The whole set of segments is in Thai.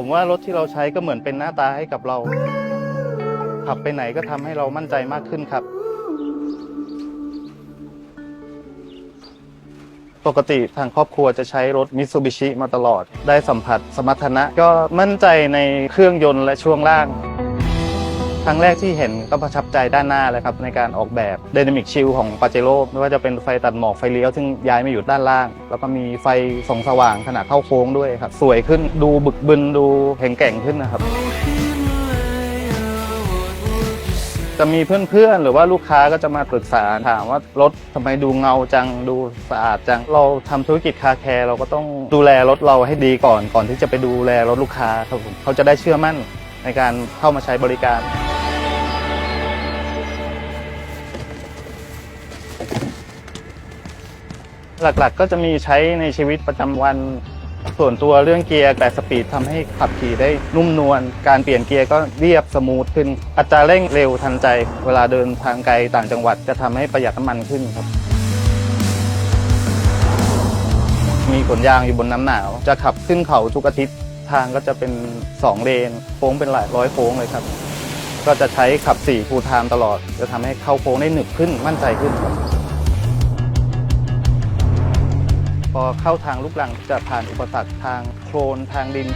ผมว่ารถที่เราใช้ก็เหมือนเป็นหน้าตาให้กับเรา ขับไปไหนก็ทำให้เรามั่นใจมากขึ้นครับ ปกติทางครอบครัวจะใช้รถมิ t ซูบิชิมาตลอด ได้สัมผัสสมรรถนะ ก็มั่นใจในเครื่องยนต์และช่วงล่าง ครั้งแรกที่เห็นก็ประทับใจด้านหน้าเลยครับในการออกแบบ Dynamic Shield ของ p a j e r o ไม่ว่าจะเป็นไฟตัดหมอกไฟเลี้ยวซึ่งย้ายมาอยู่ด้านล่าง แล้วก็มีไฟส่องสว่างขณะเข้าโค้งด้วยครับสวยขึ้นดูบึกบึนดูแข็งแกร่งขึ้นนะครับจะมีเพื่อนๆ หรือว่าลูกค้าก็จะมาปรึกษาถามว่ารถทำไมดูเงาจังดูสะอาดจัง เราทำธุรกิจคาแคร์เราก็ต้องดูแลรถเราให้ดีก่อนก่อนที่จะไปดูแลรถลูกค้าครับผมเขาจะได้เชื่อมั่นในการเข้ามาใช้บริการ หลักๆก็จะมีใช้ในชีวิตประจำวัน ส่วนตัวเรื่องเกียร์แต่สปีดทำให้ขับขี่ได้นุ่มนวล การเปลี่ยนเกียร์ก็เรียบสมูทขึ้น อัตราเร่งเร็วทันใจ เวลาเดินทางไกลต่างจังหวัดจะทำให้ประหยัดน้ำมันขึ้นครับ มีขนยางอยู่บนน้ำหนาว จะขับขึ้นเขาทุกอาทิตย์ ทางก็จะเป็น 2 เลน โค้งเป็นหลายร้อยโค้งเลยครับ ก็จะใช้ขับ4 full time ตลอด จะทำให้เข้าโค้งได้หนึบขึ้นมั่นใจขึ้นครับ พอเข้าทางลูกลังจะผ่านอุปสรรคทางโคลนทางดิน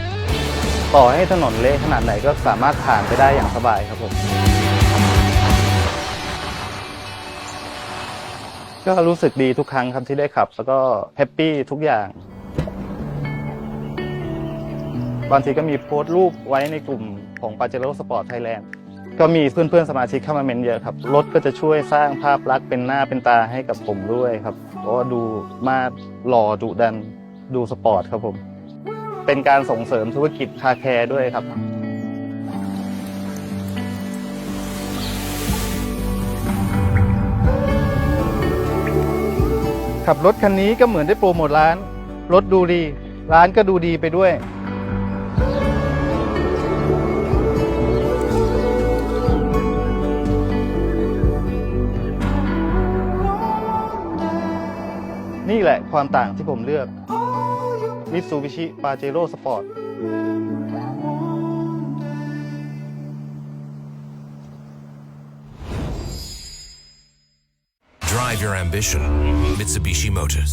ต่อให้ถนนเละขนาดไหนก็สามารถผ่านไปได้อย่างสบายครับผมก็รู้สึกดีทุกครั้งครับที่ได้ขับ แล้วก็แฮปปี้ทุกอย่างบางทีก็มีโพสต์รูปไว้ในกลุ่มของ p a j e r o Sport Thailand ก็มีเพื่อนๆสมาชิกเข้ามาเมนเยอะครับรถก็จะช่วยสร้างภาพลักษณ์เป็นหน้าเป็นตาให้กับผมด้วยครับเพราะว่าดูมาหล่อดุดันดูสปอร์ตครับผม เป็นการส่งเสริมธุรกิจคาแคร์ด้วยครับขับรถคันนี้ก็เหมือนได้โปรโมทร้าน รถดูดี ร้านก็ดูดีไปด้วย นี่แหละความต่างที่ผมเลือก Mitsubishi Pajero Sport Drive your ambition. Mitsubishi Motors.